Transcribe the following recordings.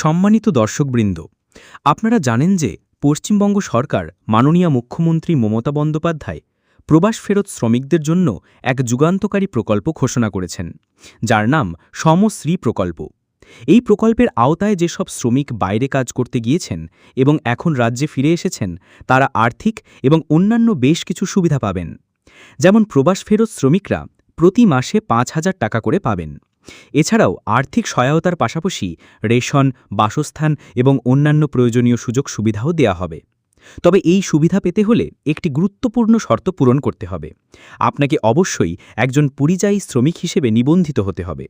সম্মানিত দর্শকবৃন্দ, আপনারা জানেন যে পশ্চিমবঙ্গ সরকার মাননীয় মুখ্যমন্ত্রী মমতা বন্দ্যোপাধ্যায় প্রবাস ফেরত শ্রমিকদের জন্য এক যুগান্তকারী প্রকল্প ঘোষণা করেছেন, যার নাম সমশ্রী প্রকল্প। এই প্রকল্পের আওতায় যেসব শ্রমিক বাইরে কাজ করতে গিয়েছেন এবং এখন রাজ্যে ফিরে এসেছেন, তারা আর্থিক এবং অন্যান্য বেশ কিছু সুবিধা পাবেন। যেমন প্রবাস ফেরত শ্রমিকরা প্রতি মাসে পাঁচ হাজার টাকা করে পাবেন। এছাড়াও আর্থিক সহায়তার পাশাপাশি রেশন, বাসস্থান এবং অন্যান্য প্রয়োজনীয় সুযোগ সুবিধাও দেয়া হবে। তবে এই সুবিধা পেতে হলে একটি গুরুত্বপূর্ণ শর্ত পূরণ করতে হবে। আপনাকে অবশ্যই একজন পরিযায়ী শ্রমিক হিসেবে নিবন্ধিত হতে হবে।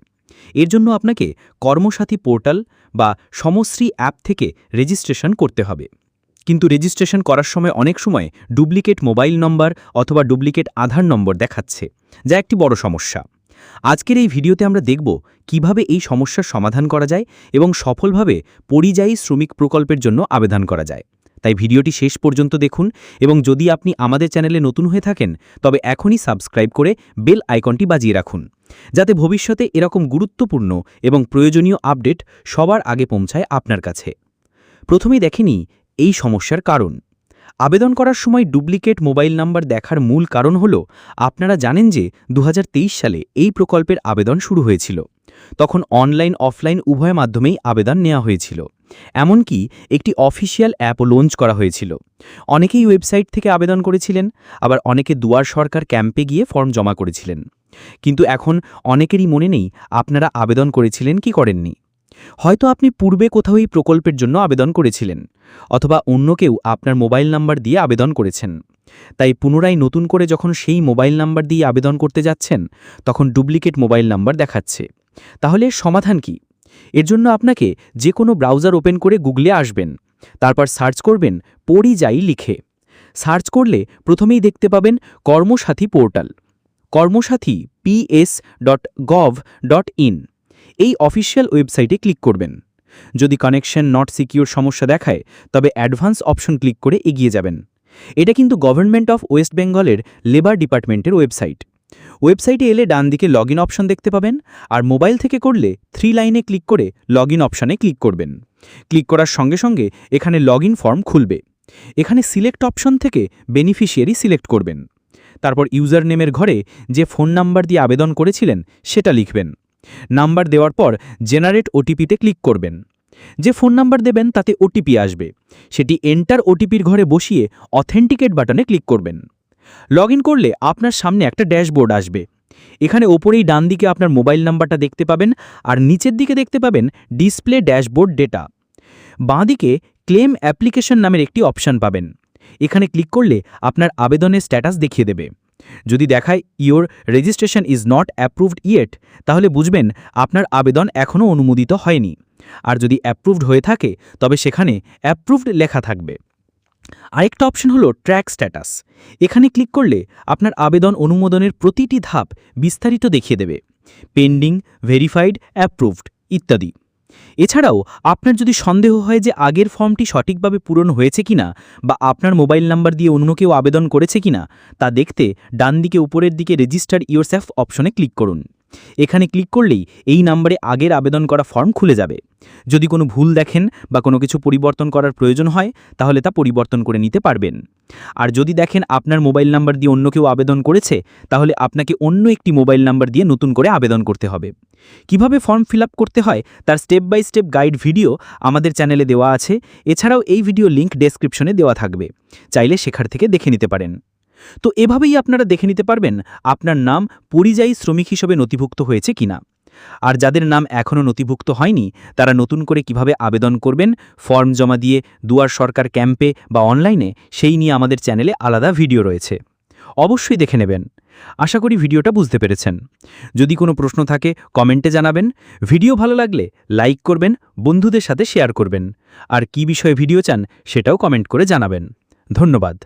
এর জন্য আপনাকে কর্মসাথী পোর্টাল বা সমশ্রী অ্যাপ থেকে রেজিস্ট্রেশন করতে হবে। কিন্তু রেজিস্ট্রেশন করার সময় অনেক সময় ডুপ্লিকেট মোবাইল নম্বর অথবা ডুপ্লিকেট আধার নম্বর দেখাচ্ছে, যা একটি বড় সমস্যা। আজকের এই ভিডিওতে আমরা দেখব কীভাবে এই সমস্যার সমাধান করা যায় এবং সফলভাবে পরিযায়ী শ্রমিক প্রকল্পের জন্য আবেদন করা যায়। তাই ভিডিওটি শেষ পর্যন্ত দেখুন এবং যদি আপনি আমাদের চ্যানেলে নতুন হয়ে থাকেন, তবে এখনই সাবস্ক্রাইব করে বেল আইকনটি বাজিয়ে রাখুন, যাতে ভবিষ্যতে এরকম গুরুত্বপূর্ণ এবং প্রয়োজনীয় আপডেট সবার আগে পৌঁছায় আপনার কাছে। প্রথমেই দেখেনি এই সমস্যার কারণ। আবেদন করার সময় ডুপ্লিকেট মোবাইল নাম্বার দেখার মূল কারণ হল, আপনারা জানেন যে দু হাজার তেইশ সালে এই প্রকল্পের আবেদন শুরু হয়েছিল। তখন অনলাইন, অফলাইন উভয় মাধ্যমেই আবেদন নেওয়া হয়েছিল। এমনকি একটি অফিসিয়াল অ্যাপও লঞ্চ করা হয়েছিল। অনেকেই ওয়েবসাইট থেকে আবেদন করেছিলেন, আবার অনেকে দুয়ার সরকার ক্যাম্পে গিয়ে ফর্ম জমা করেছিলেন। কিন্তু এখন অনেকেরই মনে নেই, আপনারা আবেদন করেছিলেন কি করেননি। হয়তো আপনি পূর্বে কোথাও এই প্রকল্পের জন্য আবেদন করেছিলেন, অথবা অন্য কেউ আপনার মোবাইল নাম্বার দিয়ে আবেদন করেছেন। তাই পুনরায় নতুন করে যখন সেই মোবাইল নাম্বার দিয়ে আবেদন করতে যাচ্ছেন, তখন ডুপ্লিকেট মোবাইল নাম্বার দেখাচ্ছে। তাহলে সমাধান কি? এর জন্য আপনাকে যে কোনো ব্রাউজার ওপেন করে গুগলে আসবেন, তারপর সার্চ করবেন পরিযায়ী লিখে। সার্চ করলে প্রথমেই দেখতে পাবেন Karmasathi portal. Karmasathi PS dot gov dot in এই অফিসিয়াল ওয়েবসাইটে ক্লিক করবেন। যদি কানেকশন নট সিকিউর সমস্যা দেখায়, তবে অ্যাডভান্স অপশন ক্লিক করে এগিয়ে যাবেন। এটা কিন্তু গভর্নমেন্ট অফ ওয়েস্ট বেঙ্গলের লেবার ডিপার্টমেন্টের ওয়েবসাইট। ওয়েবসাইটে এলে ডান দিকে লগ অপশন দেখতে পাবেন, আর মোবাইল থেকে করলে থ্রি লাইনে ক্লিক করে লগ অপশানে ক্লিক করবেন। ক্লিক করার সঙ্গে সঙ্গে এখানে লগ ফর্ম খুলবে। এখানে সিলেক্ট অপশন থেকে বেনিফিশিয়ারি সিলেক্ট করবেন। তারপর ইউজার নেমের ঘরে যে ফোন নাম্বার দিয়ে আবেদন করেছিলেন, সেটা লিখবেন। নাম্বার দেওয়ার পর জেনারেট ওটিপিতে ক্লিক করবেন। যে ফোন নাম্বার দেবেন, তাতে ওটিপি আসবে। সেটি এন্টার ওটিপির ঘরে বসিয়ে অথেন্টিকেট বাটনে ক্লিক করবেন। লগ করলে আপনার সামনে একটা ড্যাশবোর্ড আসবে। এখানে ওপরেই ডান দিকে আপনার মোবাইল নাম্বারটা দেখতে পাবেন আর নিচের দিকে দেখতে পাবেন ডিসপ্লে ড্যাশবোর্ড ডেটা। বাঁদিকে ক্লেম অ্যাপ্লিকেশন নামের একটি অপশান পাবেন। এখানে ক্লিক করলে আপনার আবেদনের স্ট্যাটাস দেখিয়ে দেবে। যদি দেখায় your registration is not approved yet, তাহলে বুঝবেন আপনার আবেদন এখনও অনুমোদিত হয়নি। আর যদি অ্যাপ্রুভড হয়ে থাকে, তবে সেখানে অ্যাপ্রুভড লেখা থাকবে। আরেকটা অপশন হলো ট্র্যাক স্ট্যাটাস। এখানে ক্লিক করলে আপনার আবেদন অনুমোদনের প্রতিটি ধাপ বিস্তারিত দেখিয়ে দেবে। পেন্ডিং, ভেরিফাইড, অ্যাপ্রুভড ইত্যাদি। এছাড়াও, আপনার যদি সন্দেহ হয় যে আগের ফর্মটি সঠিকভাবে পূরণ হয়েছে কিনা বা আপনার মোবাইল নাম্বার দিয়ে অন্য কেউ আবেদন করেছে কিনা, তা দেখতে ডান দিকে উপরের দিকে রেজিস্টার ইয়োরসেফ অপশনে ক্লিক করুন। এখানে ক্লিক করলেই এই নাম্বারে আগের আবেদন করা ফর্ম খুলে যাবে। যদি কোনো ভুল দেখেন বা কোনো কিছু পরিবর্তন করার প্রয়োজন হয়, তাহলে তা পরিবর্তন করে নিতে পারবেন। আর যদি দেখেন আপনার মোবাইল নাম্বার দিয়ে অন্য কেউ আবেদন করেছে, তাহলে আপনাকে অন্য একটি মোবাইল নাম্বার দিয়ে নতুন করে আবেদন করতে হবে। কীভাবে ফর্ম ফিল করতে হয় তার step by step guide video আমাদের চ্যানেলে দেওয়া আছে। এছাড়াও এই ভিডিও লিঙ্ক ডেসক্রিপশনে দেওয়া থাকবে। চাইলে সেখার থেকে দেখে নিতে পারেন। তো এভাবেই আপনারা দেখে নিতে পারবেন আপনার নাম পরিযায়ী শ্রমিক হিসেবে নথিভুক্ত হয়েছে কিনা। আর যাদের নাম এখনও নথিভুক্ত হয়নি, তারা নতুন করে কীভাবে আবেদন করবেন, ফর্ম জমা দিয়ে দুয়ার সরকার ক্যাম্পে বা অনলাইনে, সেই নিয়ে আমাদের চ্যানেলে আলাদা ভিডিও রয়েছে। অবশ্যই দেখে নেবেন। আশা করি ভিডিওটা বুঝতে পেরেছেন। যদি কোনো প্রশ্ন থাকে, কমেন্টে জানাবেন। ভিডিও ভালো লাগলে লাইক করবেন, বন্ধুদের সাথে শেয়ার করবেন। আর কি বিষয়ে ভিডিও চান, সেটাও কমেন্ট করে জানাবেন। ধন্যবাদ।